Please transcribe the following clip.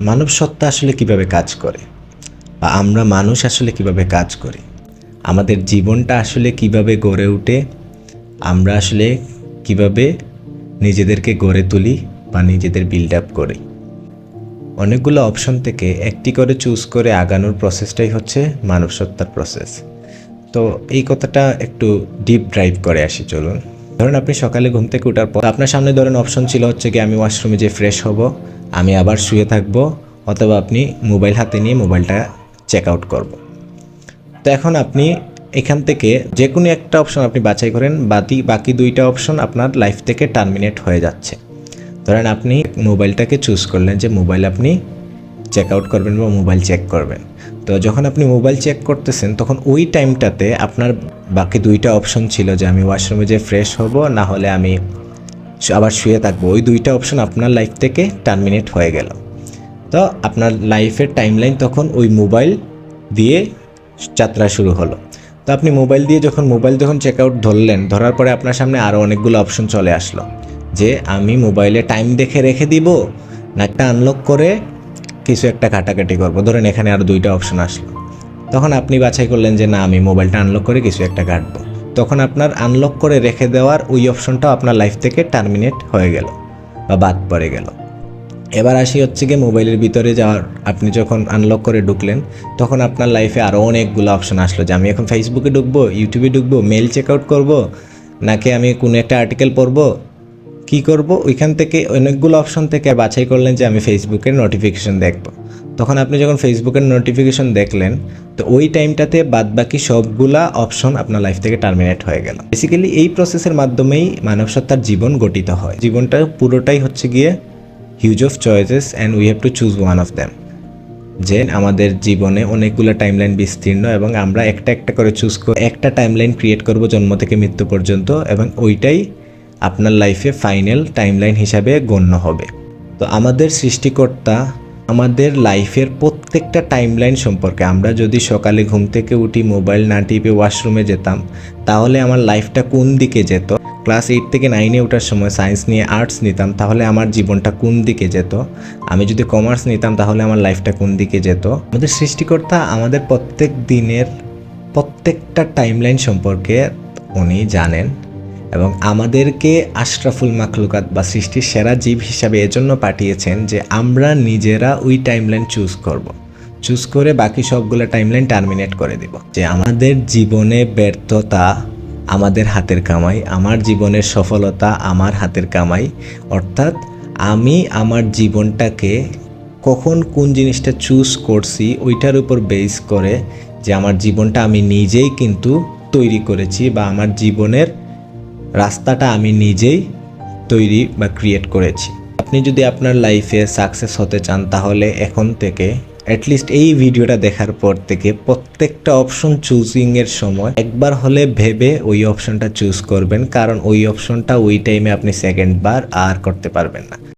মানব সত্তা আসলে কীভাবে কাজ করে? বা আমরা মানুষ আসলে কীভাবে কাজ করি? আমাদের জীবনটা আসলে কীভাবে গড়ে ওঠে আমরা আসলে কীভাবে নিজেদেরকে গড়ে তুলি বা নিজেদের বিল্ড আপ করি? অনেকগুলো অপশন থেকে একটি করে চুজ করে আগানোর প্রসেসটাই হচ্ছে মানব সত্তার প্রসেস তো এই কথাটা একটু ডিপ ড্রাইভ করে আসি, চলুন। ধরুন আপনি সকালে ঘুম থেকে ওঠার পর আপনার সামনে ধরেন অপশন ছিল হচ্ছে কি আমি ওয়াশরুমে যে ফ্রেশ হব। আমি আবার শুয়ে থাকব, অথবা আপনি মোবাইল হাতে নিয়ে মোবাইলটা চেক আউট করব। তো এখন আপনি এখান থেকে যে কোনো একটা অপশন আপনি বাছাই করেন বাকি বাকি দুইটা অপশন আপনার লাইফ থেকে টার্মিনেট হয়ে যাচ্ছে। ধরেন আপনি মোবাইলটাকে চুজ করলেন যে মোবাইল আপনি চেক আউট করবেন বা মোবাইল চেক করবেন। তো যখন আপনি মোবাইল চেক করতেছেন, তখন ওই টাইমটাতে আপনার বাকি দুইটা অপশন ছিল যে আমি ওয়াশরুমে যে ফ্রেশ হব, না হলে আমি আবার শুয়ে থাকব। ওই দুইটা অপশন আপনার লাইফ থেকে টার্মিনেট হয়ে গেল। তো আপনার লাইফের টাইমলাইন তখন ওই মোবাইল দিয়ে যাত্রা শুরু হলো। তো আপনি মোবাইল দিয়ে যখন মোবাইল যখন চেক আউট ধরলেন, ধরার পরে আপনার সামনে আরও অনেকগুলো অপশন চলে আসলো। যে আমি মোবাইলে টাইম দেখে রেখে দিব, না একটা আনলক করে কিছু একটা কাটাকাটি করব। ধরেন এখানে আরও দুইটা অপশন আসলো। তখন আপনি বাছাই করলেন যে না, আমি মোবাইলটা আনলক করে কিছু একটা কাটবো তখন আপনার আনলক করে রেখে দেওয়ার ওই অপশনটাও আপনার লাইফ থেকে টার্মিনেট হয়ে গেল বা বাদ পড়ে গেল। এবার আসি হচ্ছে গিয়ে মোবাইলের ভিতরে যাওয়ার। আপনি যখন আনলক করে ঢুকলেন, তখন আপনার লাইফে আরও অনেকগুলো অপশন আসলো যে আমি এখন ফেসবুকে ঢুকবো ইউটিউবে ঢুকবো মেল চেক আউট করব, নাকি আমি কোনো একটা আর্টিকেল পড়ব? কি করব? ওইখান থেকে অনেকগুলো অপশন থেকে বাছাই করলেন যে আমি ফেসবুকের নোটিফিকেশন দেখব। তখন আপনি যখন ফেসবুকের নোটিফিকেশন দেখলেন, তো ওই টাইমটাতে বাদ বাকি সবগুলা অপশন আপনার লাইফ থেকে টার্মিনেট হয়ে গেল। বেসিক্যালি এই প্রসেসের মাধ্যমেই মানব সত্তার জীবন গঠিত হয়। জীবনটা পুরোটাই হচ্ছে গিয়ে huge of choices and we have to choose one of them যে আমাদের জীবনে অনেকগুলো টাইমলাইন বিস্তীর্ণ এবং আমরা একটা একটা করে চুজ করে একটা টাইমলাইন ক্রিয়েট করব জন্ম থেকে মৃত্যু পর্যন্ত এবং ওইটাই আপনার লাইফে ফাইনাল টাইমলাইন হিসাবে গণ্য হবে। তো আমাদের সৃষ্টিকর্তা আমাদের লাইফের প্রত্যেকটা টাইমলাইন সম্পর্কে। আমরা যদি সকালে ঘুম থেকে উঠি মোবাইল না টিপে ওয়াশরুমে যেতাম, তাহলে আমার লাইফটা কোন দিকে যেত? ক্লাস এইট থেকে নাইনে ওঠার সময় সায়েন্স নিয়ে আর্টস নিতাম, তাহলে আমার জীবনটা কোন দিকে যেত? আমি যদি কমার্স নিতাম, তাহলে আমার লাইফটা কোন দিকে যেত? আমাদের সৃষ্টিকর্তা আমাদের প্রত্যেক দিনের প্রত্যেকটা টাইমলাইন সম্পর্কে উনি জানেন। এবং আমাদেরকে আশরাফুল মাখলুকাত বা সৃষ্টির সেরা জীব হিসাবে এজন্য পাঠিয়েছেন যে আমরা নিজেরা ওই টাইমলাইন চুজ করব। চুজ করে বাকি সবগুলো টাইমলাইন টার্মিনেট করে দিব যে আমাদের জীবনে ব্যর্থতা আমাদের হাতের কামাই, আমার জীবনের সফলতা আমার হাতের কামাই, অর্থাৎ আমি আমার জীবনটাকে কখন কোন জিনিসটা চুজ করছি ওইটার উপর বেস করে যে আমার জীবনটা আমি নিজেই কিন্তু তৈরি করেছি বা আমার জীবনের রাস্তাটা আমি নিজেই তৈরি বা ক্রিয়েট করেছি। আপনি যদি আপনার লাইফে সাকসেস হতে চান, তাহলে এখন থেকে অ্যাটলিস্ট এই ভিডিওটা দেখার পর থেকে প্রত্যেকটা অপশন চুজিংয়ের সময় একবার হলে ভেবে ওই অপশনটা চুজ করবেন, কারণ ওই অপশনটা ওই টাইমে আপনি সেকেন্ডবার আর করতে পারবেন না।